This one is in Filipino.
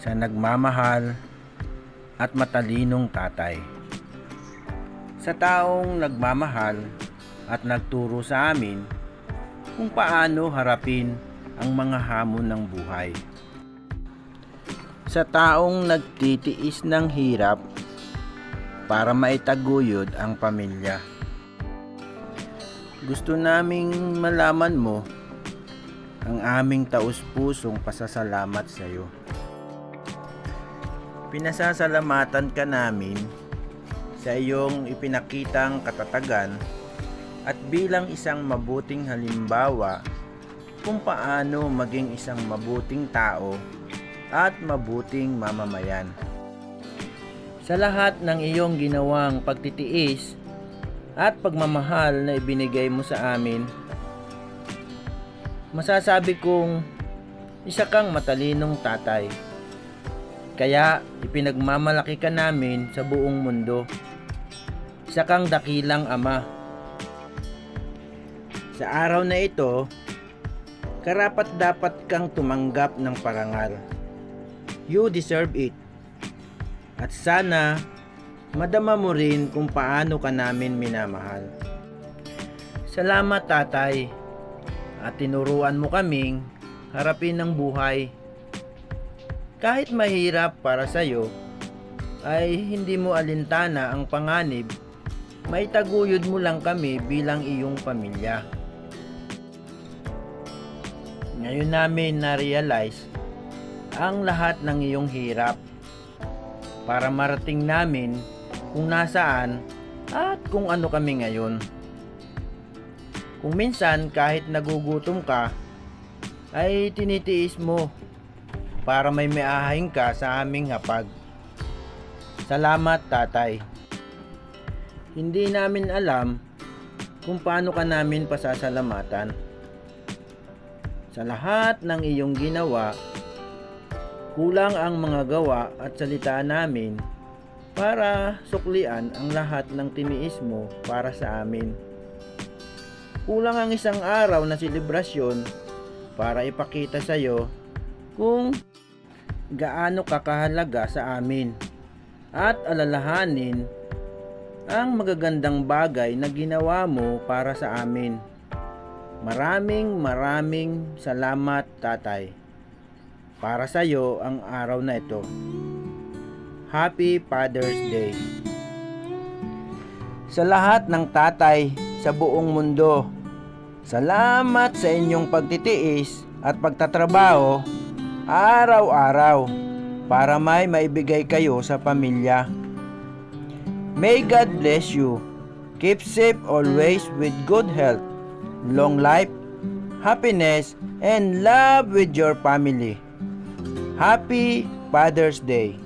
sa nagmamahal at matalinong tatay. Sa taong nagmamahal at nagturo sa amin kung paano harapin ang mga hamon ng buhay. Sa taong nagtitiis ng hirap para maitaguyod ang pamilya. Gusto naming malaman mo ang aming taus-pusong pasasalamat sa iyo. Pinasasalamatan ka namin sa iyong ipinakitang katatagan at bilang isang mabuting halimbawa kung paano maging isang mabuting tao at mabuting mamamayan. Sa lahat ng iyong ginawang pagtitiis at pagmamahal na ibinigay mo sa amin, masasabi kong isa kang matalinong tatay. Kaya ipinagmamalaki ka namin sa buong mundo. Isa kang dakilang ama. Sa araw na ito, karapat dapat kang tumanggap ng parangal. You deserve it. At sana, madama mo rin kung paano ka namin minamahal. Salamat tatay at tinuruan mo kaming harapin ang buhay. Kahit mahirap para sa iyo, ay hindi mo alintana ang panganib, may taguyod mo lang kami bilang iyong pamilya. Ngayon namin na-realize ang lahat ng iyong hirap para marating namin kung nasaan at kung ano kami ngayon. Kung minsan kahit nagugutom ka, ay tinitiis mo para may meahain ka sa aming hapag. Salamat tatay. Hindi namin alam kung paano ka namin pasasalamatan. Sa lahat ng iyong ginawa, kulang ang mga gawa at salita namin para suklian ang lahat ng tiniis mo para sa amin. Kulang ang isang araw na selebrasyon para ipakita sa iyo kung gaano kakahalaga sa amin at alalahanin ang magagandang bagay na ginawa mo para sa amin. Maraming maraming salamat tatay. Para sa iyo ang araw na ito. Happy Father's Day. Sa lahat ng tatay sa buong mundo, salamat sa inyong pagtitiis at pagtatrabaho araw-araw para may maibigay kayo sa pamilya. May God bless you. Keep safe always with good health, long life, happiness, and love with your family. Happy Father's Day.